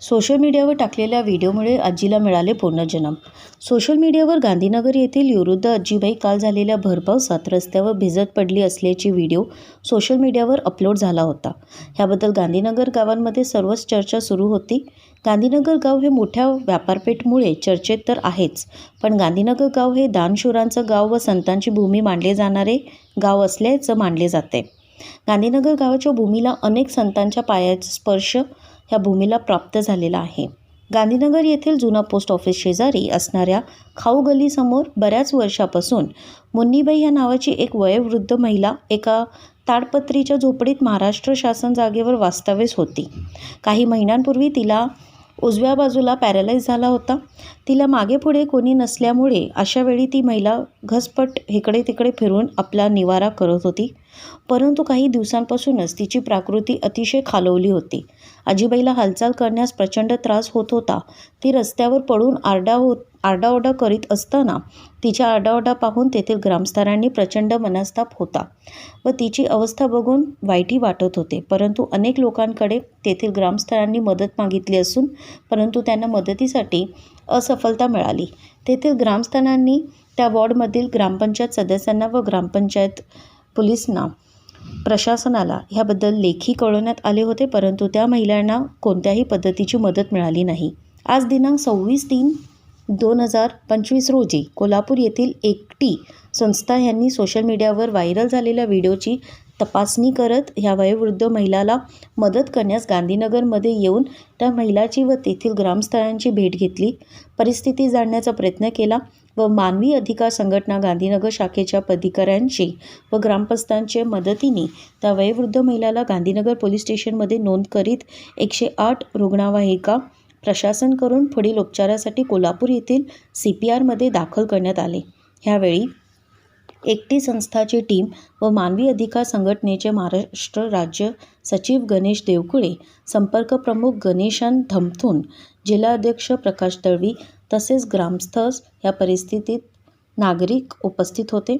Social मीडियावर टाकलेल्या व्हिडिओमुळे आजीला मिळाले पुनर्जन्म सोशल मीडियावर गांधीनगर येथील युवृद्ध आजीबाई काल झालेल्या भरपावसात रस्त्यावर भिजत पडली असल्याची व्हिडिओ सोशल मीडियावर अपलोड झाला होता. ह्याबद्दल गांधीनगर गावांमध्ये सर्वच चर्चा सुरू होती. गांधीनगर गाव हे मोठ्या व्यापारपेठमुळे चर्चेत तर आहेच पण गांधीनगर गाव हे दानशूरांचं गाव व संतांची भूमी मानले जाणारे गाव असल्याचं मानले जाते. गांधीनगर गावाच्या भूमीला अनेक संतांच्या पायाचा स्पर्श ह्या भूमीला प्राप्त झालेला आहे. गांधीनगर येथील जुना पोस्ट ऑफिस शेजारी असणाऱ्या खाऊ गल्लीसमोर बऱ्याच वर्षापासून मुन्नीबाई ह्या नावाची एक वयोवृद्ध महिला एका ताडपत्रीच्या झोपडीत महाराष्ट्र शासन जागेवर वास्तव्यस होती. काही महिन्यांपूर्वी तिला उजव्या बाजूला पॅरालाइज झाला होता. तिला मागे पुढे कोणी नसल्यामुळे अशा वेळी ती महिला घसपट इकडे तिकडे फिरून आपला निवारा करत होती. परंतु काही दिवसांपासूनच तिची प्राकृती अतिशय खालवली होती. आजीबाईला हालचाल करण्यास प्रचंड त्रास होत होता. ती रस्त्यावर पडून आरडा होत आरडाओरडा करीत असताना तिच्या आरडाओरडा पाहून तेथील ग्रामस्थांनी प्रचंड मनस्ताप होता व तिची अवस्था बघून वाईटही वाटत होते. परंतु अनेक लोकांकडे तेथील ग्रामस्थांनी मदत मागितली असून परंतु त्यांना मदतीसाठी असफलता मिळाली. तेथील ग्रामस्थानांनी त्या वॉर्डमधील ग्रामपंचायत सदस्यांना व ग्रामपंचायत पोलिसांना प्रशासनाला ह्याबद्दल लेखी कळवण्यात आले होते परंतु त्या महिलांना कोणत्याही पद्धतीची मदत मिळाली नाही. आज दिनांक सव्वीस तीन दोन हजार पंचवीस रोजी कोल्हापूर येथील एकटी संस्था यांनी सोशल मीडियावर व्हायरल झालेल्या व्हिडिओची तपासणी करत ह्या वयोवृद्ध महिलाला मदत करण्यास गांधीनगरमध्ये येऊन त्या महिलाची व तेथील ग्रामस्थांची भेट घेतली. परिस्थिती जाणण्याचा प्रयत्न केला व मानवी अधिकार संघटना गांधीनगर शाखेच्या अधिकाऱ्यांशी व ग्रामपस्थांच्या मदतीने त्या वयोवृद्ध महिलाला गांधीनगर पोलीस स्टेशनमध्ये नोंद करीत एकशे आठ रुग्णवाहिका प्रशासन करून पुढील उपचारासाठी कोल्हापूर येथील सी पी आरमध्ये दाखल करण्यात आले. ह्यावेळी एकटी संस्थाची टीम व मानवी अधिकार संघटनेचे महाराष्ट्र राज्य सचिव गणेश देवकुळे संपर्क प्रमुख गणेशान धमथून जिल्हाध्यक्ष प्रकाश दळवी तसेच ग्रामस्थ या परिस्थितीत नागरिक उपस्थित होते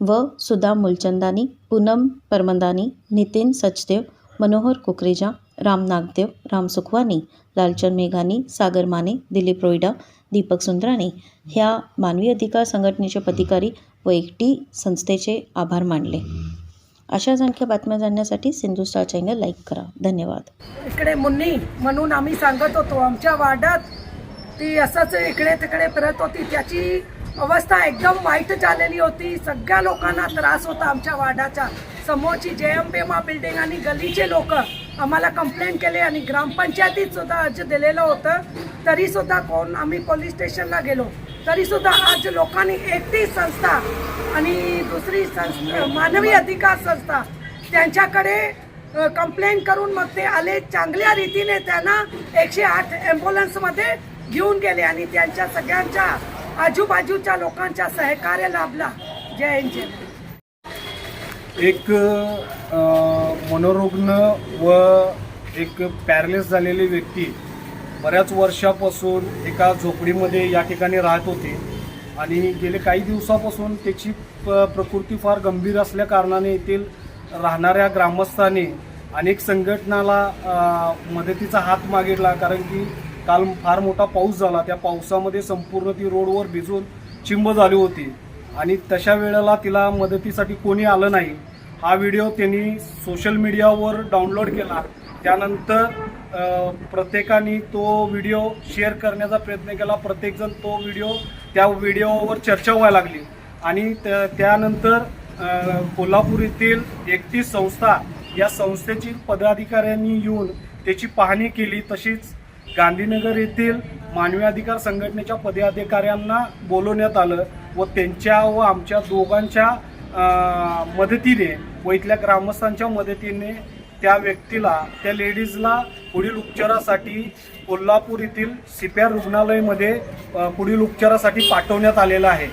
व सुधा मुलचंदानी पूनम परमंदानी नितीन सचदेव मनोहर कुकरेजा राम नागदेव राम सुखवानी लालचंद मेघानी सागर माने दिलीप रोईडा दीपक सुंदराने ह्या मानवी अधिकार संघटनेचे पदाधिकारी व एकटी संस्थेचे आभार मानले. अशाच आणखी बातम्या जाणण्यासाठी सिंधू स्टार चॅनल लाईक करा. धन्यवाद. इकडे मुन्नी म्हणून आम्ही सांगत होतो आमच्या वार्डात ती असंच इकडे तिकडे फिरत होती त्याची अवस्था एकदम वाईट झालेली होती. सगळ्या लोकांना त्रास होता आमच्या वार्डाचा. समोरची जे एम बेमा बिल्डिंग आणि गलीचे लोक आम्हाला कंप्लेंट केले आणि ग्रामपंचायतीत सुद्धा अर्ज दिलेलं होतं. तरी सुद्धा कोण आम्ही पोलीस स्टेशनला गेलो. तरी सुद्धा आज लोकांनी एकटी संस्था आणि दुसरी संस्था मानवी अधिकार संस्था त्यांच्याकडे कंप्लेंट करून मग ते आले. चांगल्या रीतीने त्यांना एकशे आठ ॲम्ब्युलन्समध्ये घेऊन गेले आणि त्यांच्या सगळ्यांच्या आजूबाजूच्या लोकांच्या सहकार्य लाभला. जय हिंद जय एक मनोरुग्ण व एक पॅरलेस झालेली व्यक्ती बऱ्याच वर्षापासून एका झोपडीमध्ये या ठिकाणी राहत होती आणि गेले काही दिवसापासून त्याची प प्रकृती फार गंभीर असल्याकारणाने येथील राहणाऱ्या ग्रामस्थांनी अनेक संघटनाला मदतीचा हात मागितला. कारण की काल फार मोठा पाऊस झाला. त्या पावसामध्ये संपूर्ण ती रोडवर भिजून चिंब झाली होती. आणि तशा वेळेला तिला मदतीसाठी कोणी आलं नाही. हा व्हिडिओ त्यांनी सोशल मीडियावर डाउनलोड केला. त्यानंतर प्रत्येकाने तो व्हिडिओ शेअर करण्याचा प्रयत्न केला. प्रत्येकजण तो व्हिडिओ त्या व्हिडिओवर चर्चा व्हायला लागली. आणि त्यानंतर कोल्हापूर येथील एकतीस संस्था या संस्थेची पदाधिकाऱ्यांनी येऊन त्याची पाहणी केली. तशीच गांधीनगर येथील मानवी अधिकार संघटनेच्या पदाधिकाऱ्यांना बोलवण्यात आलं व त्यांच्या व आमच्या दोघांच्या मदतीने व इथल्या ग्रामस्थांच्या मदतीने त्या व्यक्तीला त्या लेडीजला पुढील उपचारासाठी कोल्हापूर येथील सिप्या रुग्णालयामध्ये पुढील उपचारासाठी पाठवण्यात आलेलं आहे.